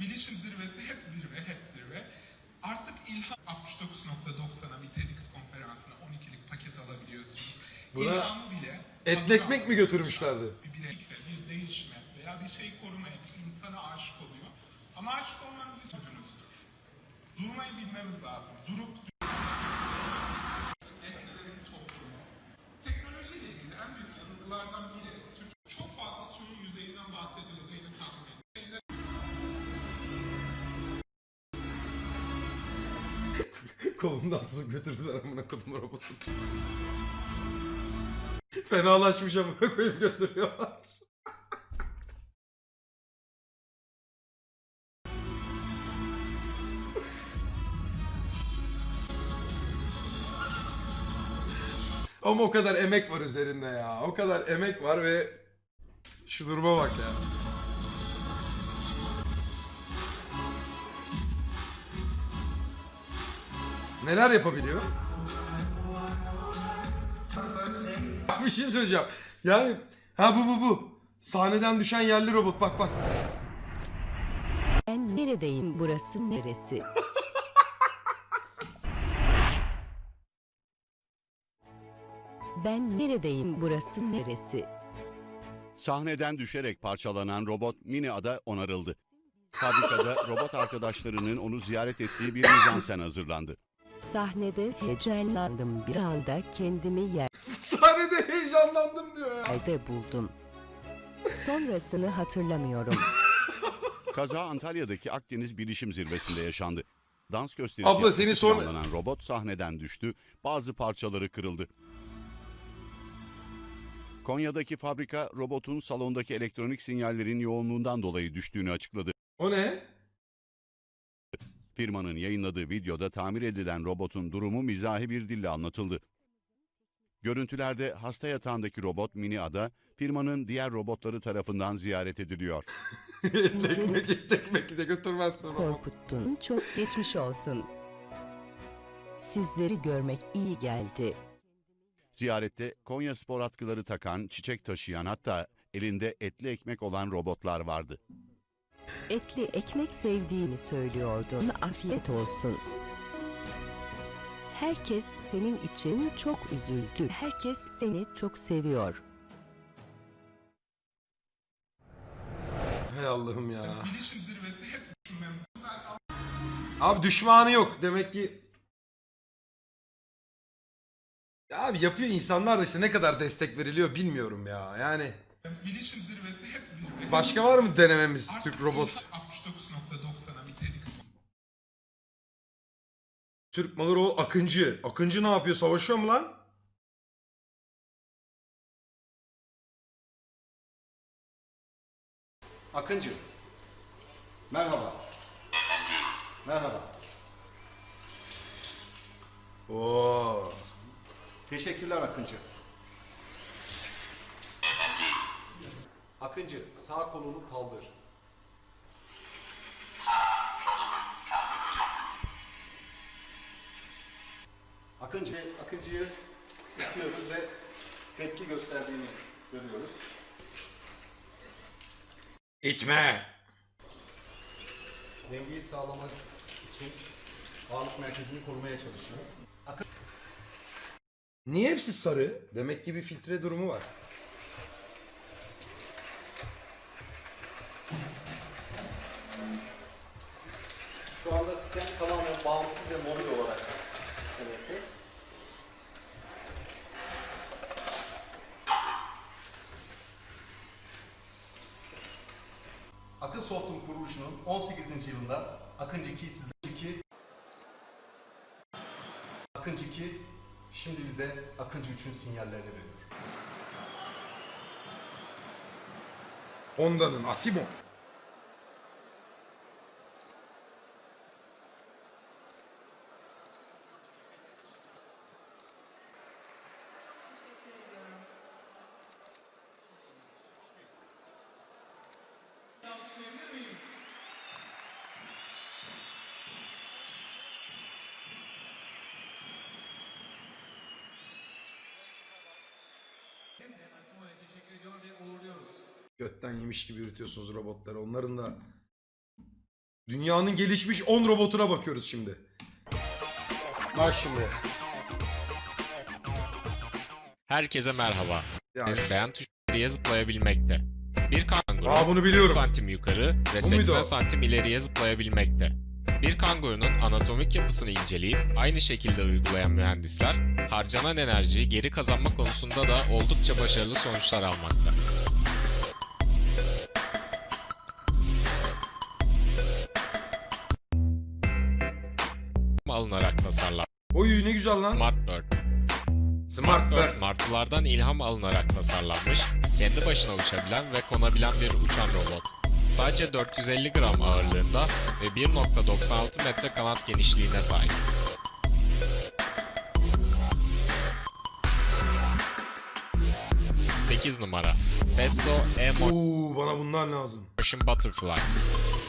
bilişim zirvesi hep zirve, hep zirve. Artık İlham 69.90'a bir TEDx konferansına 12'lik paket alabiliyorsunuz. Buna İlhamı bile etli ekmek mi götürmüşlerdi? Bir bilekle, bir değişme veya bir şey korumaya, bir insana aşık oluyor. Ama aşık olmanız için ödünüzdür. Durmayı bilmemiz lazım. Durup. Teknolojiyle ilgili en büyük yanılgılardan biri, Kolundan tutup götürdüler amına kodum robotun. Fenalaşmış amına koyup götürüyorlar. Ama o kadar emek var üzerinde ya. O kadar emek var ve şu duruma bak ya. Neler yapabiliyor? bir şey söyleyeceğim. Yani ha bu bu bu. Sahneden düşen yerli robot bak bak. Ben neredeyim burası neresi? Ben neredeyim burası neresi? Sahneden düşerek parçalanan robot Mini Ada onarıldı. Fabrikada robot arkadaşlarının onu ziyaret ettiği bir mizansen hazırlandı. Sahnede heyecanlandım bir anda kendimi Sahnede heyecanlandım diyor ya. yerde buldum. Sonrasını hatırlamıyorum. Kaza Antalya'daki Akdeniz Bilişim Zirvesi'nde yaşandı. Dans gösterisi Abla, seni yapması sonra- planlanan robot sahneden düştü, bazı parçaları kırıldı. Konya'daki fabrika robotun salondaki elektronik sinyallerin yoğunluğundan dolayı düştüğünü açıkladı. O ne? Firmanın yayınladığı videoda tamir edilen robotun durumu mizahi bir dille anlatıldı. Görüntülerde hasta yatağındaki robot Mini Ada, firmanın diğer robotları tarafından ziyaret ediliyor. ekmek ekmek de götürmezsin robot. Korkuttun çok geçmiş olsun. Sizleri görmek iyi geldi. Ziyarette Konya spor atkıları takan, çiçek taşıyan hatta elinde etli ekmek olan robotlar vardı. Etli ekmek sevdiğini söylüyordun. Afiyet olsun. Herkes senin için çok üzüldü. Herkes seni çok seviyor. Hay Allah'ım ya. Düşünmemiz Abi düşmanı yok. Demek ki Ya abi yapıyor insanlar da işte ne kadar destek veriliyor bilmiyorum ya. Yani Bilişim zirvesi hep zirve. başka var mı denememiz Artık Türk robot? İlham 69.90'a bir TEDx Türk malı o Akıncı. Akıncı ne yapıyor? Savaşıyor mu lan? Akıncı. Merhaba. Merhaba. Oo. Teşekkürler Akıncı. Akıncı sağ kolunu kaldır. Akıncı, Akıncı'yı itiyoruz ve tepki gösterdiğini görüyoruz. İtme. Dengeyi sağlamak için ağırlık merkezini korumaya çalışıyor. Niye hepsi sarı? Demek ki bir filtre durumu var. Şu anda sistem tamamen bağımsız ve mobil olarak işlemekte. Akın Soft'un kuruluşunun 18. yılında Akıncı 2 sizdeki Akıncı 2 şimdi bize Akıncı 3'ün sinyallerini veriyor. Honda'nın Asimo. Götten yemiş gibi üretiyorsunuz robotları. Onların da Dünyanın gelişmiş 10 robotuna bakıyoruz şimdi. Bak şimdi. Herkese merhaba. Ya, Beğen tuşları zıplayabilmekte. Bir kanguru Aa bunu 40 biliyorum. santim yukarı ve Bu muydu 80 o? santim ileriye zıplayabilmekte. Bir kangurunun anatomik yapısını inceleyip aynı şekilde uygulayan mühendisler harcanan enerjiyi geri kazanma konusunda da oldukça başarılı sonuçlar almakta. alınarak tasarlanmış Oy ne güzel lan. Smart Bird. Smart martılardan ilham alınarak tasarlanmış, kendi başına uçabilen ve konabilen bir uçan robot. Sadece 450 gram ağırlığında ve 1.96 metre kanat genişliğine sahip. Sekiz numara Festo E-Motion Oo bana bunlar lazım. Butterflies.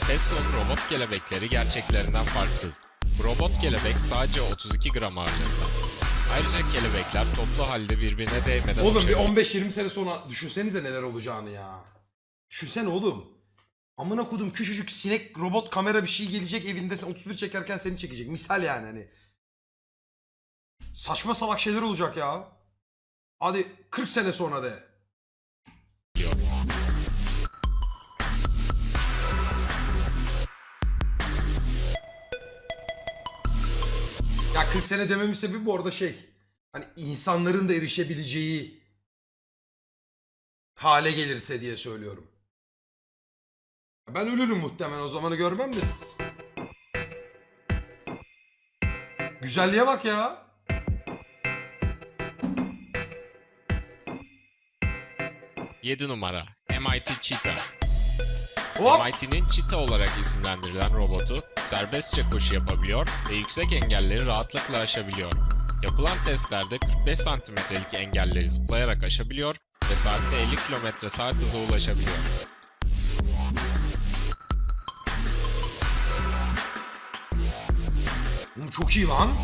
Festo'nun robot kelebekleri gerçeklerinden farksız. Robot kelebek sadece 32 gram ağırlığında. Ayrıca kelebekler toplu halde birbirine değmeden Oğlum bir uçabilir. 15-20 sene sonra düşünsenize neler olacağını ya. Düşünsene oğlum. Amına kodum küçücük sinek robot kamera bir şey gelecek evinde sen 31 çekerken seni çekecek. Misal yani hani. Saçma salak şeyler olacak ya. Hadi 40 sene sonra de. Ya 40 sene dememin sebebi bu arada şey. Hani insanların da erişebileceği hale gelirse diye söylüyorum. Ben ölürüm muhtemelen o zamanı görmem de. Güzelliğe bak ya. Yedi numara MIT Cheetah. Hop. MIT'nin Cheetah olarak isimlendirilen robotu serbestçe koşu yapabiliyor ve yüksek engelleri rahatlıkla aşabiliyor. Yapılan testlerde 45 santimetrelik engelleri zıplayarak aşabiliyor ve saatte 50 km saat hıza ulaşabiliyor. Bu çok iyi lan.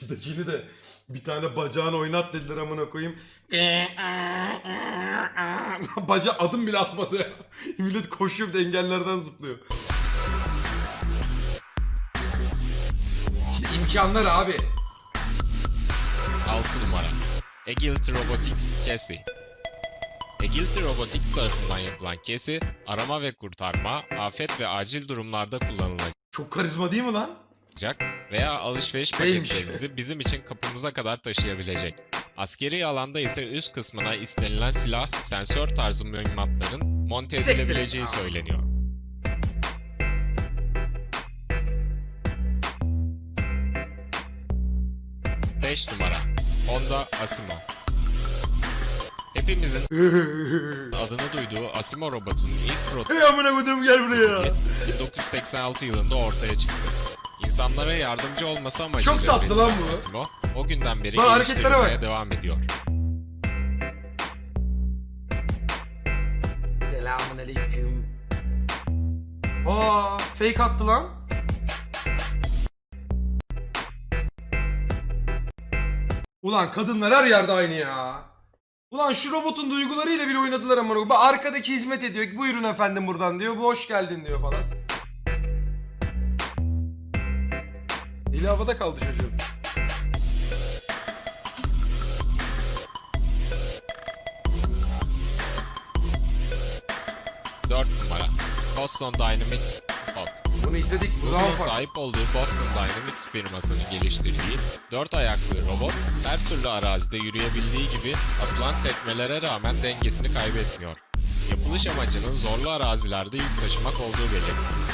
Bizdekini de bir tane bacağını oynat dediler amına koyayım. Baca adım bile atmadı. Millet koşuyor de engellerden zıplıyor. İşte imkanlar abi. 6 numara Agility Robotics Casey Agility Robotics tarafından yapılan Casey, arama ve kurtarma, afet ve acil durumlarda kullanılacak Çok karizma değil mi lan? veya alışveriş Değilmiş. paketlerimizi bizim için kapımıza kadar taşıyabilecek. Askeri alanda ise üst kısmına istenilen silah, sensör tarzı mühimmatların monte edilebileceği söyleniyor. Beş numara Honda Asimo Hepimizin adını duyduğu Asimo robotunun ilk prototipi Hey amına koydum gel buraya. 1986 yılında ortaya çıktı. İnsanlara yardımcı olması amacıyla Çok tatlı lan bu. Asimo, o günden beri Lan hareketlere geliştirilmeye bak. devam ediyor. Selamun aleyküm. Aa, fake attı lan. Ulan kadınlar her yerde aynı ya. Ulan şu robotun duygularıyla bile oynadılar ama. Bak arkadaki hizmet ediyor. Buyurun efendim buradan diyor. Bu hoş geldin diyor falan. Eli havada kaldı çocuğun. Boston Dynamics Spot. Bunu izledik. Google'ın sahip olduğu Boston Dynamics firmasının geliştirdiği dört ayaklı robot her türlü arazide yürüyebildiği gibi atılan tekmelere rağmen dengesini kaybetmiyor. Yapılış amacının zorlu arazilerde yük taşımak olduğu belirtiliyor.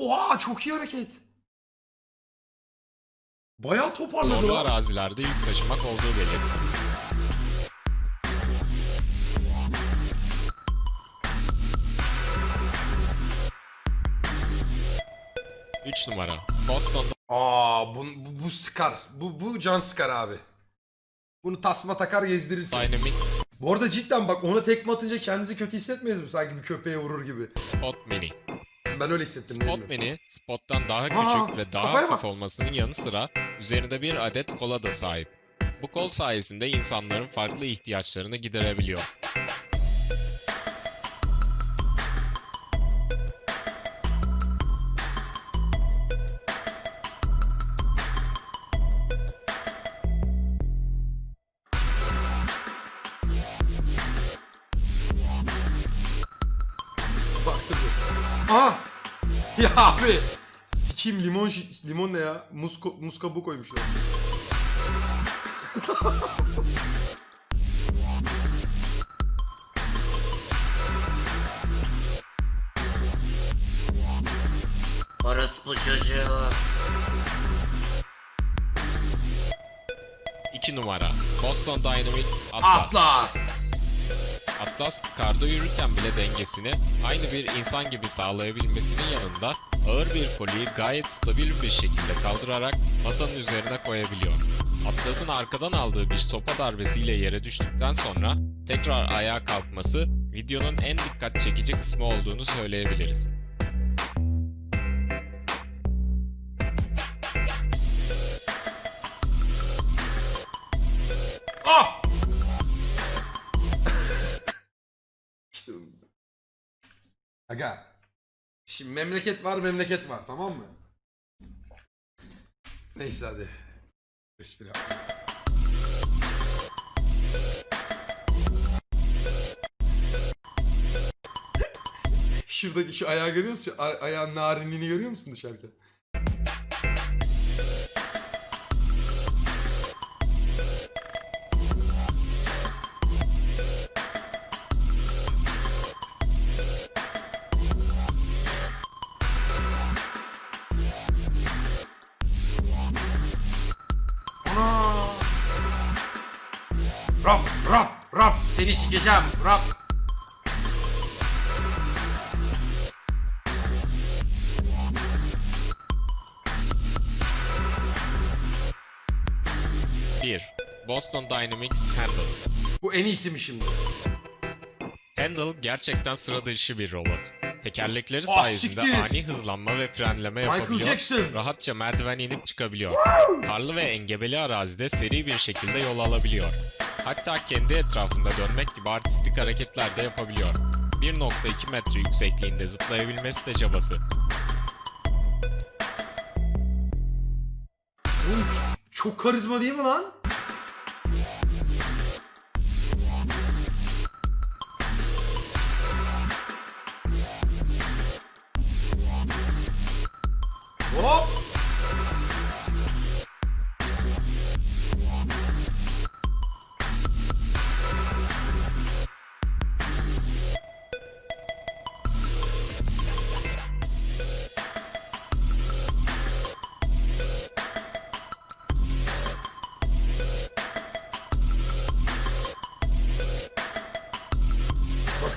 Oha çok iyi hareket. Bayağı toparladı Zorlu arazilerde yük taşımak olduğu belirtiliyor. Üç numara Boston Aa bu, bu, bu sıkar. Bu, bu can sıkar abi. Bunu tasma takar gezdirirsin. Dynamics Bu arada cidden bak ona tekme atınca kendinizi kötü hissetmeyiz mi? Sanki bir köpeğe vurur gibi. Spot Mini Ben öyle hissettim. ne Spot bileyim. Mini, Spot'tan daha Aa, küçük ve daha kafaya hafif olmasının yanı sıra üzerinde bir adet kola da sahip. Bu kol sayesinde insanların farklı ihtiyaçlarını giderebiliyor. Abi! Sikim limon limon ne ya? Muz, muz kabuğu koymuşlar. Orospu çocuğu. 2 numara Boston Dynamics Atlas. Atlas! Atlas karda yürürken bile dengesini aynı bir insan gibi sağlayabilmesinin yanında ağır bir koliyi gayet stabil bir şekilde kaldırarak masanın üzerine koyabiliyor. Atlas'ın arkadan aldığı bir sopa darbesiyle yere düştükten sonra tekrar ayağa kalkması videonun en dikkat çekici kısmı olduğunu söyleyebiliriz. Ah! işte Aga. Şimdi memleket var memleket var tamam mı? Neyse hadi. Espri. Şuradaki şu ayağı görüyor musun? Ay- ayağın narinliğini görüyor musun dışarıda? Seni sikeceğim. Rap. Bir, Boston Dynamics Handle. Bu en iyisi mi şimdi? Handle gerçekten sıra dışı bir robot. Tekerlekleri Ah, sayesinde siktir. ani hızlanma ve frenleme Michael yapabiliyor. Jackson. Rahatça merdiven inip çıkabiliyor. Karlı ve engebeli arazide seri bir şekilde yol alabiliyor. Hatta kendi etrafında dönmek gibi artistik hareketler de yapabiliyor. 1.2 metre yüksekliğinde zıplayabilmesi de cabası. Oğlum çok karizma değil mi lan?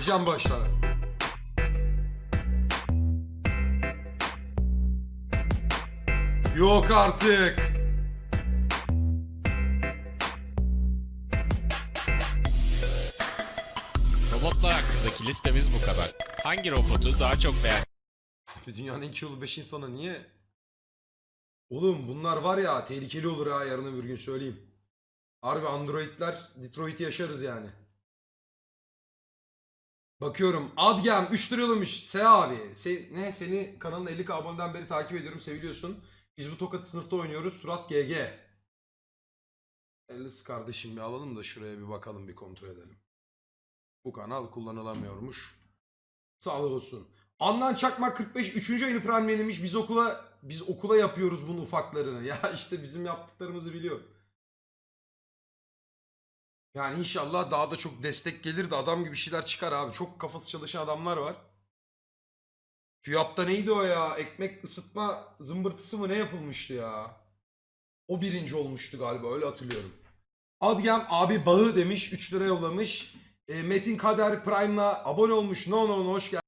Bakacağım başlara. Yok artık. Robotlar hakkındaki listemiz bu kadar. Hangi robotu daha çok beğen Abi dünyanın en kilolu 5 insanı niye? Oğlum bunlar var ya tehlikeli olur ha yarın öbür gün söyleyeyim. Harbi androidler Detroit'i yaşarız yani. Bakıyorum Adgem 3 lira yollamış. Se abi. Se, ne seni kanalın 50k aboneden beri takip ediyorum seviliyorsun. Biz bu tokatı sınıfta oynuyoruz. Surat GG. Ellis kardeşim bir alalım da şuraya bir bakalım bir kontrol edelim. Bu kanal kullanılamıyormuş. Sağlık olsun. Andan Çakmak 45 3. ayını premierlemiş. Biz okula biz okula yapıyoruz bunun ufaklarını. Ya işte bizim yaptıklarımızı biliyor. Yani inşallah daha da çok destek gelir de adam gibi şeyler çıkar abi. Çok kafası çalışan adamlar var. TÜYAP'ta neydi o ya? Ekmek ısıtma zımbırtısı mı ne yapılmıştı ya? O birinci olmuştu galiba öyle hatırlıyorum. Adgem abi bağı demiş 3 lira yollamış. E, Metin Kader Prime'la abone olmuş. No no no hoş geldin.